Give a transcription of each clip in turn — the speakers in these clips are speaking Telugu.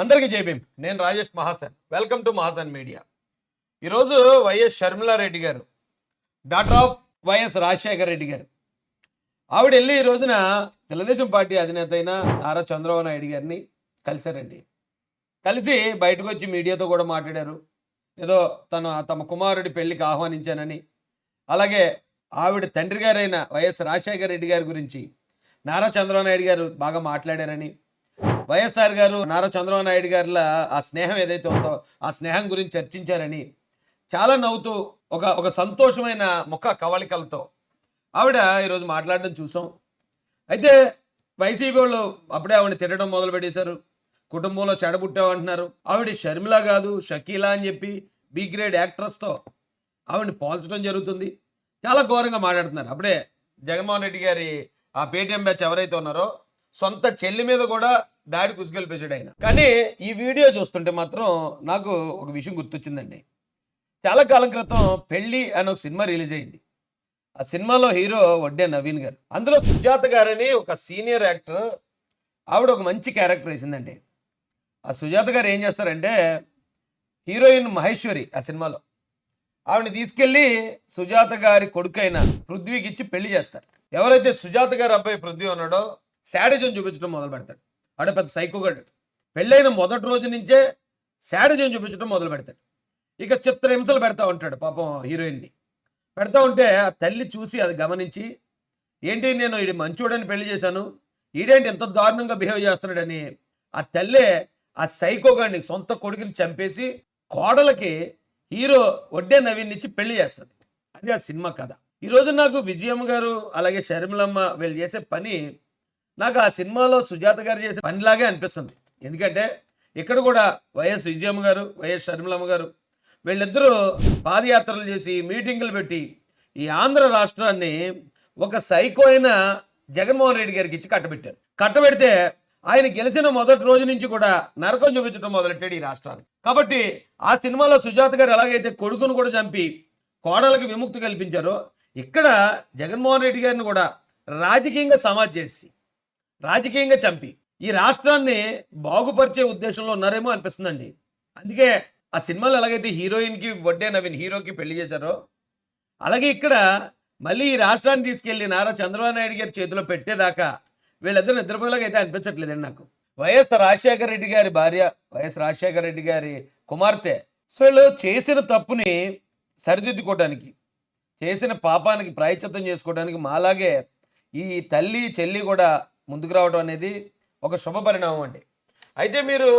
అందరికీ జైభీం నేను Rajesh Mahasan. Welcome to Mahasan media. ఈరోజు వైఎస్ షర్మిలారెడ్డి గారు daughter of YS Rajasekhara Reddy గారు. ఆవిడ వెళ్ళి ఈ రోజున తెలుగుదేశం పార్టీ అధినేత అయిన నారా చంద్రబాబు నాయుడు గారిని కలిశారండి. కలిసి బయటకు వచ్చి మీడియాతో కూడా మాట్లాడారు. ఏదో తన తమ కుమారుడి పెళ్ళికి ఆహ్వానించానని. అలాగే ఆవిడ తండ్రి గారైన వైఎస్ రాజశేఖర రెడ్డి గారి గురించి నారా చంద్రబాబు నాయుడు గారు బాగా మాట్లాడారని. వైఎస్ఆర్ గారు నారా చంద్రబాబు నాయుడు గారిలా ఆ స్నేహం ఏదైతే ఉందో ఆ స్నేహం గురించి చర్చించారని చాలా నవ్వుతూ ఒక ఒక సంతోషమైన ముఖ కవళికలతో ఆవిడ ఈరోజు మాట్లాడడం చూసాం. అయితే వైసీపీ వాళ్ళు అప్పుడే ఆవిడని తిట్టడం మొదలు పెట్టేశారు. కుటుంబంలో చెడబుట్టామంటున్నారు ఆవిడ షర్మిల కాదు షకీలా అని చెప్పి బి గ్రేడ్ యాక్ట్రెస్తో ఆవిడని పోల్చడం జరుగుతుంది. చాలా ఘోరంగా మాట్లాడుతున్నారు. అప్పుడే జగన్మోహన్ రెడ్డి గారి ఆ పేటీఎం బ్యాచ్ ఎవరైతే ఉన్నారో సొంత చెల్లి మీద కూడా దాడి కుసుకెళ్ళిపేశాడు ఆయన. కానీ ఈ వీడియో చూస్తుంటే మాత్రం నాకు ఒక విషయం గుర్తొచ్చిందండి. చాలా కాలం క్రితం పెళ్ళి అని ఒక సినిమా రిలీజ్ అయింది. ఆ సినిమాలో హీరో వడ్డే నవీన్ గారు. అందులో సుజాత గారని ఒక సీనియర్ యాక్టర్ ఆవిడ ఒక మంచి క్యారెక్టర్ వేసిందండి. ఆ సుజాత గారు ఏం చేస్తారంటే హీరోయిన్ మహేశ్వరి ఆ సినిమాలో ఆవిడని తీసుకెళ్ళి సుజాత గారి కొడుకైన పృథ్వీకి ఇచ్చి పెళ్ళి చేస్తారు. ఎవరైతే సుజాత గారి అబ్బాయి పృథ్వీ ఉన్నాడో శాడిజం చూపించడం మొదలు పెడతాడు వాడు పెద్ద సైకోగాడు పెళ్ళైన మొదటి రోజు నుంచే శాడిజం చూపించడం మొదలు పెడతాడు. ఇక చిత్ర హింసలు పెడతా ఉంటాడు పాపం హీరోయిన్ని. పెడతా ఉంటే ఆ తల్లి చూసి అది గమనించి ఏంటి నేను ఈడి మంచోడని పెళ్ళి చేశాను? ఈడేంటి ఎంత దారుణంగా బిహేవ్ చేస్తున్నాడని? ఆ తల్లే ఆ సైకోగాడిని సొంత కొడుకుని చంపేసి కోడలకి హీరో వడ్డే నవీన్ ఇచ్చి పెళ్ళి చేస్తుంది. అది ఆ సినిమా కథ. ఈరోజు నాకు విజయమ్మ గారు అలాగే షర్మిలమ్మ వీళ్ళు చేసే పని నాకు ఆ సినిమాలో సుజాత గారు చేసే పనిలాగే అనిపిస్తుంది. ఎందుకంటే ఇక్కడ కూడా వైఎస్ విజయమ్మ గారు వైఎస్ షర్మిలమ్మ గారు వీళ్ళిద్దరూ పాదయాత్రలు చేసి మీటింగులు పెట్టి ఈ ఆంధ్ర రాష్ట్రాన్ని ఒక సైకో అయిన జగన్మోహన్ రెడ్డి గారికి ఇచ్చి కట్టబెట్టారు. కట్టబెడితే ఆయన గెలిచిన మొదటి రోజు నుంచి కూడా నరకం చూపించడం మొదలెట్టాడు ఈ రాష్ట్రానికి కాబట్టి ఆ సినిమాలో సుజాత గారు ఎలాగైతే కొడుకును కూడా చంపి కోడలకు విముక్తి కల్పించారో ఇక్కడ జగన్మోహన్ రెడ్డి గారిని కూడా రాజకీయంగా సమాజ్ చేసి రాజకీయంగా చంపి. ఈ రాష్ట్రాన్ని బాగుపరిచే ఉద్దేశంలో ఉన్నారేమో అనిపిస్తుందండి. అందుకే ఆ సినిమాలో ఎలాగైతే హీరోయిన్కి వడ్డే నవీన్ హీరోకి పెళ్ళి చేశారో అలాగే ఇక్కడ మళ్ళీ ఈ రాష్ట్రాన్ని తీసుకెళ్ళి నారా చంద్రబాబు నాయుడు గారి చేతిలో పెట్టేదాకా వీళ్ళిద్దరు నిద్రపోయేలాగా అయితే అనిపించట్లేదండి నాకు. వైఎస్ రాజశేఖర రెడ్డి గారి భార్య వైఎస్ రాజశేఖర రెడ్డి గారి కుమార్తె. సో వీళ్ళు చేసిన తప్పుని సరిదిద్దుకోవడానికి చేసిన పాపానికి ప్రాయచిత్తం చేసుకోవడానికి మాలాగే ఈ తల్లి చెల్లి కూడా ముందుకు రావడం అనేది ఒక శుభ పరిణామం అండి. అయితే మీరు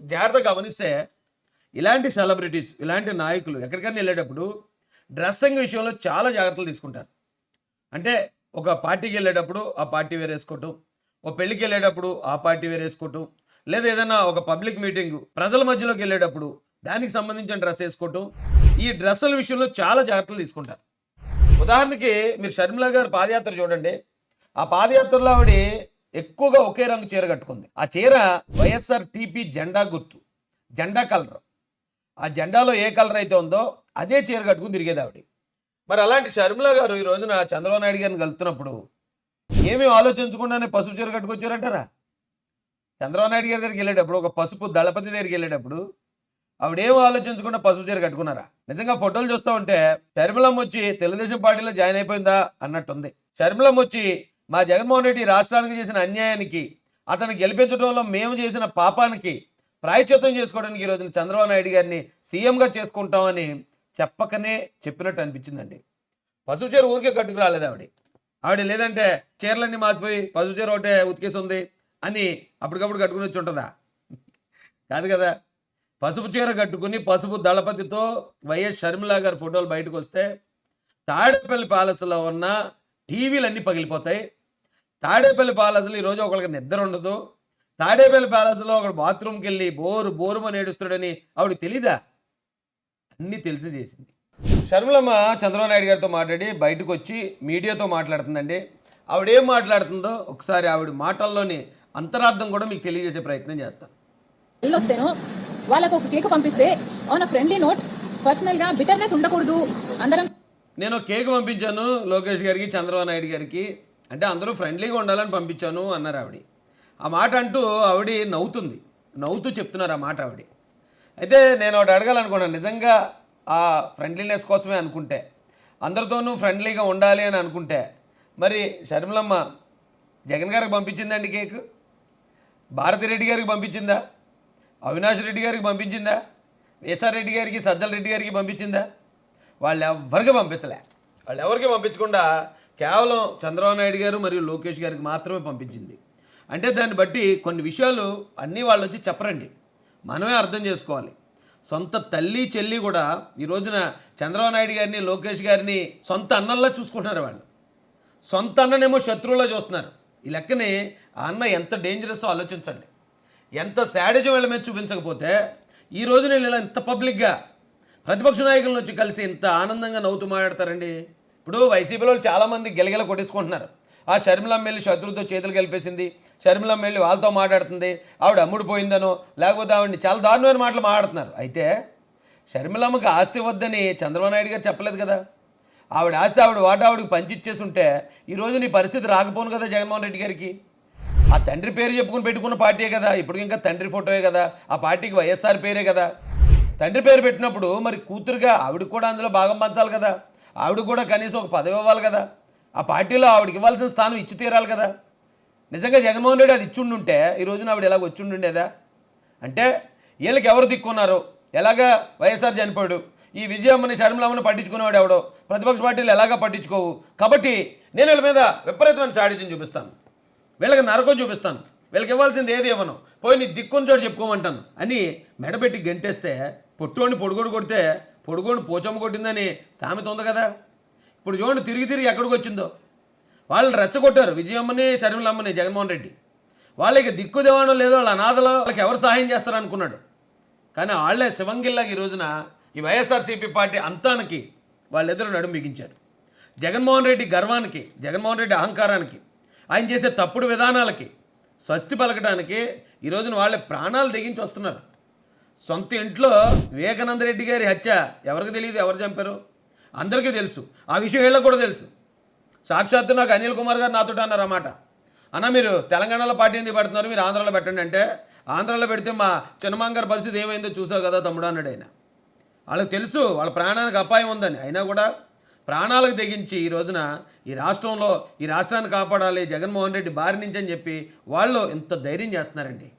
జాగ్రత్తగా గమనిస్తే ఇలాంటి సెలబ్రిటీస్ ఇలాంటి నాయకులు ఎక్కడికైనా వెళ్ళేటప్పుడు డ్రెస్సింగ్ విషయంలో చాలా జాగ్రత్తలు తీసుకుంటారు. అంటే ఒక పార్టీకి వెళ్ళేటప్పుడు ఆ పార్టీ వేరేసుకోవటం వేసుకోవటం ఓ పెళ్ళికి వెళ్ళేటప్పుడు ఆ పార్టీ వేరేసుకోవటం వేసుకోవటం లేదా ఏదైనా ఒక పబ్లిక్ మీటింగ్ ప్రజల మధ్యలోకి వెళ్ళేటప్పుడు దానికి సంబంధించిన డ్రెస్ వేసుకోవటం ఈ డ్రెస్సుల విషయంలో చాలా జాగ్రత్తలు తీసుకుంటారు. ఉదాహరణకి మీరు షర్మిల గారు పాదయాత్ర చూడండి. ఆ పాదయాత్రలో ఆవిడ ఎక్కువగా ఒకే రంగు చీర కట్టుకుంది. ఆ చీర వైఎస్ఆర్ టీపీ జెండా గుర్తు జెండా కలర్. ఆ జెండాలో ఏ కలర్ అయితే ఉందో అదే చీర కట్టుకుని తిరిగేది ఆవిడ. మరి అలాంటి షర్మిల గారు ఈ రోజున చంద్రబాబు నాయుడు గారిని కలుపుతున్నప్పుడు ఏమీ ఆలోచించకుండానే పసుపు చీర కట్టుకొచ్చారంటారా? చంద్రబాబు నాయుడు గారి దగ్గరికి వెళ్ళేటప్పుడు ఒక పసుపు దళపతి దగ్గరికి వెళ్ళేటప్పుడు ఆవిడేం ఆలోచించకుండా పసుపు చీర కట్టుకున్నారా? నిజంగా ఫోటోలు చూస్తూ ఉంటే షర్మిలమ్మ వచ్చి తెలుగుదేశం పార్టీలో జాయిన్ అయిపోయిందా అన్నట్టుంది. షర్మిలమ్మ వచ్చి మా జగన్మోహన్ రెడ్డి రాష్ట్రానికి చేసిన అన్యాయానికి అతను గెలిపించడంలో మేము చేసిన పాపానికి ప్రాయచిత్తం చేసుకోవడానికి ఈరోజు చంద్రబాబు నాయుడు గారిని సీఎంగా చేసుకుంటామని చెప్పకనే చెప్పినట్టు అనిపించిందండి. పసుపు చీర ఊరికే కట్టుకు రాలేదు ఆవిడ. ఆవిడ లేదంటే చీరలన్నీ మాసిపోయి పసుపు చీర ఒకటే ఉతికేసి ఉంది అని అప్పటికప్పుడు కట్టుకుని వచ్చి ఉంటుందా? కాదు కదా. పసుపు చీర కట్టుకుని పసుపు దళపతితో వైఎస్ షర్మిలా గారి ఫోటోలు బయటకు వస్తే తాడేపల్లి ప్యాలెస్లో ఉన్న టీవీలు అన్నీ పగిలిపోతాయి. తాడేపల్లి ప్యాలెస్లో ఈరోజు ఒకళ్ళకి నిద్ర ఉండదు. తాడేపల్లి ప్యాలెస్లో ఒకడు బాత్రూమ్కి వెళ్ళి బోరు బోరుమని ఏడుస్తాడని ఆవిడ తెలీదా? అన్నీ తెలిసి చేసింది. షర్మిలమ్మ చంద్రబాబు నాయుడు గారితో మాట్లాడి బయటకు వచ్చి మీడియాతో మాట్లాడుతుందండి. ఆవిడ ఏం మాట్లాడుతుందో ఒకసారి ఆవిడ మాటల్లోని అంతరార్థం కూడా మీకు తెలియజేసే ప్రయత్నం చేస్తాను వస్తేనో వాళ్ళకు ఒక కేక్ పంపిస్తే ఆన్ ఫ్రెండ్లీ నోట్ పర్సనల్గా బిటర్నెస్ ఉండకూడదు. అందరం నేను ఒక కేక్ పంపించాను లోకేష్ గారికి చంద్రబాబు నాయుడు గారికి. అంటే అందరూ ఫ్రెండ్లీగా ఉండాలని పంపించాను అన్నారు ఆవిడ. ఆ మాట అంటూ ఆవిడ నవ్వుతుంది. నవ్వుతూ చెప్తున్నారు ఆ మాట ఆవిడ. అయితే నేను ఒకటి అడగాలనుకున్నాను. నిజంగా ఆ ఫ్రెండ్లీనెస్ కోసమే అనుకుంటే అందరితోనూ ఫ్రెండ్లీగా ఉండాలి అని అనుకుంటే మరి షర్మిలమ్మ జగన్ గారికి పంపించిందండి కేక్? భారతిరెడ్డి గారికి పంపించిందా? అవినాష్ రెడ్డి గారికి పంపించిందా? వేసార్ రెడ్డి గారికి సజ్జల రెడ్డి గారికి పంపించిందా? వాళ్ళు ఎవరికి పంపించలే. వాళ్ళు ఎవరికి పంపించకుండా కేవలం చంద్రబాబు నాయుడు గారు మరియు లోకేష్ గారికి మాత్రమే పంపించింది. అంటే దాన్ని బట్టి కొన్ని విషయాలు అన్నీ వాళ్ళు వచ్చి చెప్పరండి. మనమే అర్థం చేసుకోవాలి. సొంత తల్లి చెల్లి కూడా ఈ రోజున చంద్రబాబు నాయుడు గారిని లోకేష్ గారిని సొంత అన్నంలా చూసుకుంటున్నారు వాళ్ళు. సొంత అన్ననేమో శత్రువులో చూస్తున్నారు. ఈ లెక్కని ఆ అన్న ఎంత డేంజరస్ ఆలోచించండి. ఎంత శాడేజ్ వీళ్ళ మీద చూపించకపోతే ఈ రోజు నేను ఇలా ఇంత పబ్లిక్గా ప్రతిపక్ష నాయకులను వచ్చి కలిసి ఇంత ఆనందంగా నవ్వుతూ మాట్లాడతారండి? ఇప్పుడు వైసీపీలో చాలామంది గెలగెల కొట్టేసుకుంటున్నారు. ఆ షర్మిలమ్మ వెళ్ళి శత్రుతో చేతులు కలిపేసింది. షర్మిలమ్మ వెళ్ళి వాళ్ళతో మాట్లాడుతుంది. ఆవిడ అమ్ముడు పోయిందనో లేకపోతే ఆవిడని చాలా దారుణమైన మాటలు మాట్లాడుతున్నారు. అయితే షర్మిలమ్మకి ఆస్తి వద్దని చంద్రబాబు నాయుడు గారు చెప్పలేదు కదా. ఆవిడ ఆస్తి ఆవిడ వాటా ఆవిడకి పంచిచ్చేసి ఉంటే ఈరోజు నీ పరిస్థితి రాకపోను కదా జగన్మోహన్ రెడ్డి గారికి. ఆ తండ్రి పేరు చెప్పుకుని పెట్టుకున్న పార్టీయే కదా ఇప్పుడు ఇంకా తండ్రి ఫోటోయే కదా ఆ పార్టీకి వైఎస్ఆర్ పేరే కదా. తండ్రి పేరు పెట్టినప్పుడు మరి కూతురుగా ఆవిడకి కూడా అందులో భాగం పంచాలి కదా. ఆవిడకి కూడా కనీసం ఒక పదవి ఇవ్వాలి కదా. ఆ పార్టీలో ఆవిడకి ఇవ్వాల్సిన స్థానం ఇచ్చి తీరాలి కదా. నిజంగా జగన్మోహన్ రెడ్డి అది ఇచ్చుండుంటే ఈ రోజున ఆవిడ ఎలాగ వచ్చిండుండేదా? అంటే వీళ్ళకి ఎవరు దిక్కున్నారు? ఎలాగా వైఎస్ఆర్ చనిపోయాడు? ఈ విజయమ్మని శర్మలమ్మని పట్టించుకునేవాడు ఎవడో? ప్రతిపక్ష పార్టీలు ఎలాగా పట్టించుకోవు? కాబట్టి నేను వీళ్ళ మీద విపరీతమైన సాడిత్యం చూపిస్తాను. వీళ్ళకి నరకం చూపిస్తాను. వీళ్ళకి ఇవ్వాల్సింది ఏది ఇవ్వను? పోయి నీ దిక్కుని చోటు చెప్పుకోమంటాను. అని మెడబెట్టి గంటేస్తే పొట్టుని పొడుగొడు కొడితే పొడుగుని పోచమ్మ కొట్టిందని సామెత ఉంది కదా. ఇప్పుడు చూడండి తిరిగి తిరిగి ఎక్కడికి వచ్చిందో. వాళ్ళని రెచ్చగొట్టారు విజయమ్మని షర్మిలమ్మని జగన్మోహన్ రెడ్డి. వాళ్ళకి దిక్కు దేవాణం లేదో వాళ్ళ అనాథలో వాళ్ళకి ఎవరు సహాయం చేస్తారు అనుకున్నాడు. కానీ వాళ్ళే శివంగిల్లాగా ఈ రోజున ఈ వైఎస్ఆర్సీపీ పార్టీ అంతానికి వాళ్ళిద్దరూ నడుము బిగించారు. జగన్మోహన్ రెడ్డి గర్వానికి జగన్మోహన్ రెడ్డి అహంకారానికి ఆయన చేసే తప్పుడు విధానాలకి స్వస్తి పలకడానికి ఈ రోజున వాళ్ళే ప్రాణాలు తెగించి వస్తున్నారు. సొంత ఇంట్లో వివేకానంద రెడ్డి గారి హత్య ఎవరికి తెలియదు ఎవరు చంపారు? అందరికీ తెలుసు. ఆ విషయం వీళ్ళకి కూడా తెలుసు. సాక్షాత్తు నాకు అనిల్ కుమార్ గారు నాతో అన్నారు అన్నమాట అన్న మీరు తెలంగాణలో పార్టీ ఎందుకు పెడుతున్నారు? మీరు ఆంధ్రాలో పెట్టండి అంటే ఆంధ్రాలో పెడితే మా చిన్నమాంగ్ పరిస్థితి ఏమైందో చూసావు కదా తమ్ముడు అన్నాడు ఆయన. వాళ్ళకి తెలుసు వాళ్ళ ప్రాణానికి అపాయం ఉందని. అయినా కూడా ప్రాణాలకు తెగించి ఈ రోజున ఈ రాష్ట్రంలో ఈ రాష్ట్రాన్ని కాపాడాలి జగన్మోహన్ రెడ్డి బారి నుంచి అని చెప్పి వాళ్ళు ఇంత ధైర్యం చేస్తున్నారండి.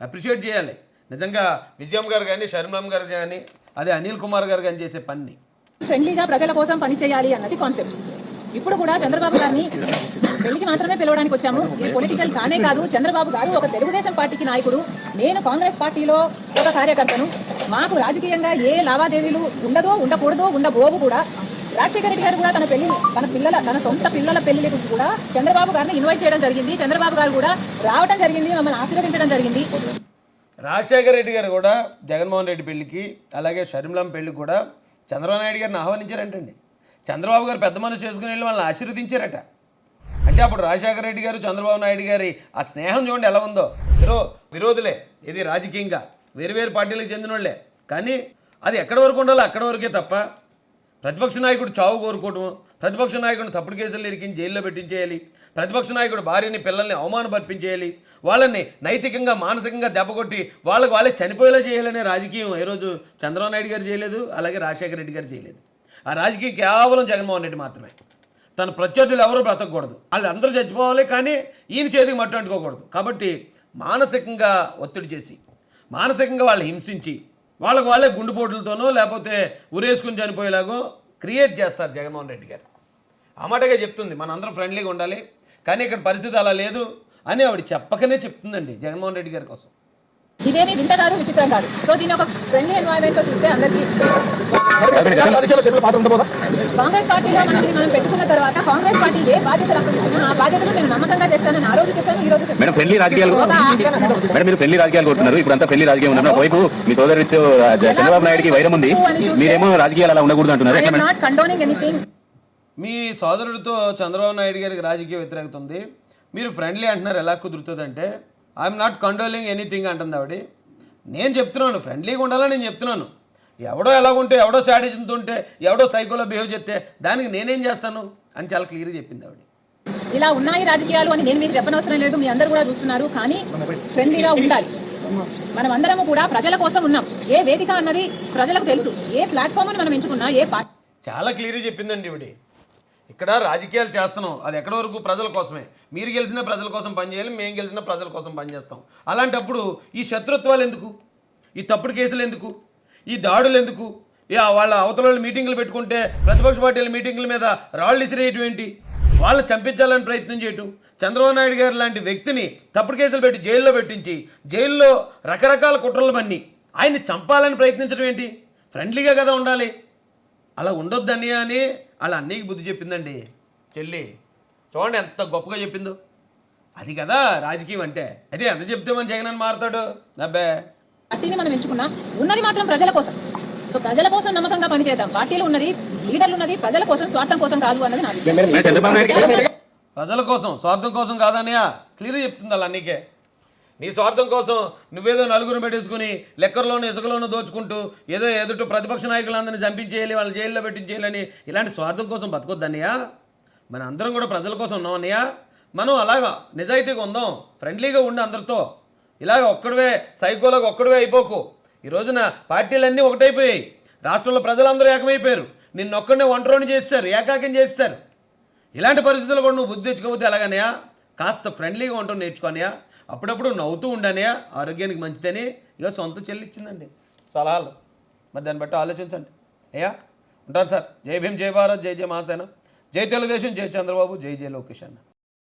అప్రిషియేట్ చేయాలి. నిజంగా విజయం గారు కానీ శర్మం గారు కానీ అదే అనిల్ కుమార్ గారు కానీ చేసే పని. ఫ్రెండ్లీగా ప్రజల కోసం పని చేయాలి అన్నది కాన్సెప్ట్ ఇప్పుడు కూడా చంద్రబాబు గారిని పెళ్ళికి మాత్రమే పిలవడానికి వచ్చాము. ఇది పొలిటికల్ కానే కాదు. చంద్రబాబు గారు ఒక తెలుగుదేశం పార్టీకి నాయకుడు. నేను కాంగ్రెస్ పార్టీలో ఒక కార్యకర్తను. మాకు రాజకీయంగా ఏ లావాదేవీలు ఉండదో ఉండకూడదో ఉండబోవు కూడా రాజశేఖర రెడ్డి గారు కూడా తన పెళ్ళి తన పిల్లల తన సొంత పిల్లల పెళ్ళికి కూడా చంద్రబాబు గారిని ఇన్వైట్ చేయడం జరిగింది. చంద్రబాబు గారు కూడా రావడం జరిగింది. మమ్మల్ని ఆశీర్వదించడం జరిగింది. రాజశేఖర రెడ్డి గారు కూడా జగన్మోహన్ రెడ్డి పెళ్ళికి అలాగే షర్మిలం పెళ్ళికి కూడా చంద్రబాబు నాయుడు గారిని ఆహ్వానించారంటండి. చంద్రబాబు గారు పెద్ద మనసు చేసుకుని వెళ్ళి వాళ్ళని ఆశీర్వదించారట. అంటే అప్పుడు రాజశేఖర రెడ్డి గారు చంద్రబాబు నాయుడు గారి ఆ స్నేహం చూడండి ఎలా ఉందో. విరో విరోధులే ఇది రాజకీయంగా వేరు వేరు పార్టీలకు చెందిన వాళ్ళే కానీ అది ఎక్కడి వరకు ఉండాలో అక్కడి వరకే తప్ప ప్రతిపక్ష నాయకుడు చావు కోరుకోవటం ప్రతిపక్ష నాయకుడిని తప్పుడు కేసులు ఇరికించి జైల్లో పెట్టించేయాలి ప్రతిపక్ష నాయకుడు భార్యని పిల్లల్ని అవమానపర్పించేయాలి. వాళ్ళని నైతికంగా మానసికంగా దెబ్బకొట్టి వాళ్ళకి వాళ్ళే చనిపోయేలా చేయాలనే రాజకీయం ఈరోజు రోజు చంద్రబాబు నాయుడు గారు చేయలేదు అలాగే రాజశేఖర రెడ్డి గారు చేయలేదు. ఆ రాజకీయం కేవలం జగన్మోహన్ రెడ్డి మాత్రమే. తన ప్రత్యర్థులు ఎవరూ బ్రతకూడదు. వాళ్ళు అందరూ చచ్చిపోవాలి కానీ ఈయన చేతికి మట్టు అంటుకోకూడదు. కాబట్టి మానసికంగా ఒత్తిడి చేసి మానసికంగా వాళ్ళు హింసించి వాళ్ళకు వాళ్ళే గుండెపోట్లతోనో లేకపోతే ఉరేసుకుని చనిపోయేలాగో క్రియేట్ చేస్తారు జగన్మోహన్ రెడ్డి గారు. అమాటగా చెప్తుంది మనందరం ఫ్రెండ్లీగా ఉండాలి. కానీ ఇక్కడ పరిస్థితి అలా లేదు అని ఆవిడ చెప్పకనే చెప్తుందండి జగన్మోహన్ రెడ్డి గారి కోసం. ఇదేమి వింత కాదు విచిత్రం కాదు. సో దీని ఒక ఫ్రెండ్లీ ఎన్వైరన్మెంట్లో చూస్తే అందరికీ కాంగ్రెస్ పార్టీలో మనకి మనం పెట్టుకున్న తర్వాత కాంగ్రెస్ పార్టీ ఏ బాధ్యతలు అప్పగించినా ఆ బాధ్యతలు నేను నమ్మకంగా చేస్తానని ఆ రోజు చెప్పాను ఈ రోజు చెప్పాను. మేడం ఫ్రెండ్లీ రాజకీయాలు ఒక మేడం మీరు ఫ్రెండ్లీ రాజకీయాలు కోరుతున్నారు. ఇప్పుడు అంతా ఫ్రెండ్లీ రాజకీయం ఉన్నారు ఒకవైపు మీ సోదరుడితో చంద్రబాబు నాయుడుకి వైరం ఉంది. మీరేమో రాజకీయాలు అలా ఉండకూడదు అంటున్నారు. మీ సోదరుడితో చంద్రబాబు నాయుడు గారికి రాజకీయ వ్యతిరేకత ఉంది. మీరు ఫ్రెండ్లీ అంటున్నారు ఎలా కుదురుతుందంటే ఐఎమ్ నాట్ కంట్రోలింగ్ ఎనీథింగ్ అంటుంది ఆవిడ. నేను చెప్తున్నాను ఫ్రెండ్లీగా ఉండాలని నేను చెప్తున్నాను. ఎవడో ఎలాగుంటే ఎవడో శాడిజంతో ఉంటే ఎవడో సైకోలో బిహేవ్ చేస్తే దానికి నేనేం చేస్తాను అని చాలా క్లియర్గా చెప్పింది ఆవిడ. ఇలా ఉన్నాయి రాజకీయాలు అని నేను మీకు చెప్పనవసరం లేదు మీ అందరూ కూడా చూస్తున్నారు కానీ ఫ్రెండ్లీగా ఉండాలి. మనం అందరము కూడా ప్రజల కోసం ఉన్నాం. ఏ వేదిక అన్నది ప్రజలకు తెలుసు. ఏ ప్లాట్ఫామ్ మనం ఎంచుకున్నా ఏ చాలా క్లియర్గా చెప్పిందండి ఇవిడి ఇక్కడ రాజకీయాలు చేస్తున్నాం. అది ఎక్కడి వరకు? ప్రజల కోసమే. మీరు గెలిచిన ప్రజల కోసం పనిచేయాలి మేము గెలిచిన ప్రజల కోసం పనిచేస్తాం అలాంటప్పుడు ఈ శత్రుత్వాలు ఎందుకు? ఈ తప్పుడు కేసులు ఎందుకు? ఈ దాడులు ఎందుకు? ఇక వాళ్ళ అవతల మీటింగులు పెట్టుకుంటే ప్రతిపక్ష పార్టీల మీటింగుల మీద రాళ్ళు ఇసిరేయటం ఏంటి? వాళ్ళు చంపించాలని ప్రయత్నం చేయటం. చంద్రబాబు నాయుడు గారు లాంటి వ్యక్తిని తప్పుడు కేసులు పెట్టి జైల్లో పెట్టించి జైల్లో రకరకాల కుట్రలు పన్ని ఆయన్ని చంపాలని ప్రయత్నించడం ఏంటి? ఫ్రెండ్లీగా కదా ఉండాలి. అలా ఉండొద్దని అని వాళ్ళ అన్నయ్యకి బుద్ధి చెప్పిందండి. చెల్లి చూడండి ఎంత గొప్పగా చెప్పిందో. అది కదా రాజకీయం అంటే. అదే ఎంత చెప్తే మన జగన్ అని మారుతాడు. అబ్బే. పార్టీని మనం ఎంచుకున్నా ఉన్నది మాత్రం ప్రజల కోసం. సో ప్రజల కోసం నమ్మకంగా పనిచేద్దాం. పార్టీలు ఉన్నది లీడర్లు ఉన్నది ప్రజల కోసం స్వార్థం కోసం కాదు అన్నది ప్రజల కోసం స్వార్థం కోసం కాదన్నయ్య. క్లియర్గా చెప్తుంది అలా అన్నీకే నీ స్వార్థం కోసం నువ్వేదో నలుగురు పెట్టేసుకుని లెక్కర్లోనూ ఇసుకలోనూ దోచుకుంటూ ఏదో ఎదుటి ప్రతిపక్ష నాయకులందరినీ చంపించేయాలి వాళ్ళని జైల్లో పెట్టించేయాలని ఇలాంటి స్వార్థం కోసం బతకొద్దన్నయ్యా మన అందరం కూడా ప్రజల కోసం ఉన్నాం అన్నయ్య. మనం అలాగా నిజాయితీగా ఉందాం ఫ్రెండ్లీగా ఉండి అందరితో. ఇలాగ ఒక్కడివే సైకోలాగా ఒక్కడివే అయిపోకు. ఈ రోజున పార్టీలన్నీ ఒకటైపోయాయి. రాష్ట్రంలో ప్రజలందరూ ఏకమైపోయారు. నిన్న ఒక్కడనే ఒంటరిని చేస్తారు ఏకాకం చేస్తారు ఇలాంటి పరిస్థితుల్లో కూడా నువ్వు బుద్ధి తెచ్చుకోకపోతే ఎలాగనయా కాస్త ఫ్రెండ్లీగా ఉండటం నేర్చుకోనయా అప్పుడప్పుడు నవ్వుతూ ఉండనే ఆరోగ్యానికి మంచిదని ఇక సొంత చెల్లి ఇచ్చిందండి. సలహాలు. మరి దాన్ని బట్టి ఆలోచించండి. అయ్యా ఉంటాను సార్. జై భీమ్ జై భారత్ జై జయ మహాసేన. జై తెలుగుదేశం జై చంద్రబాబు జై జై లోకేష్ అన్న.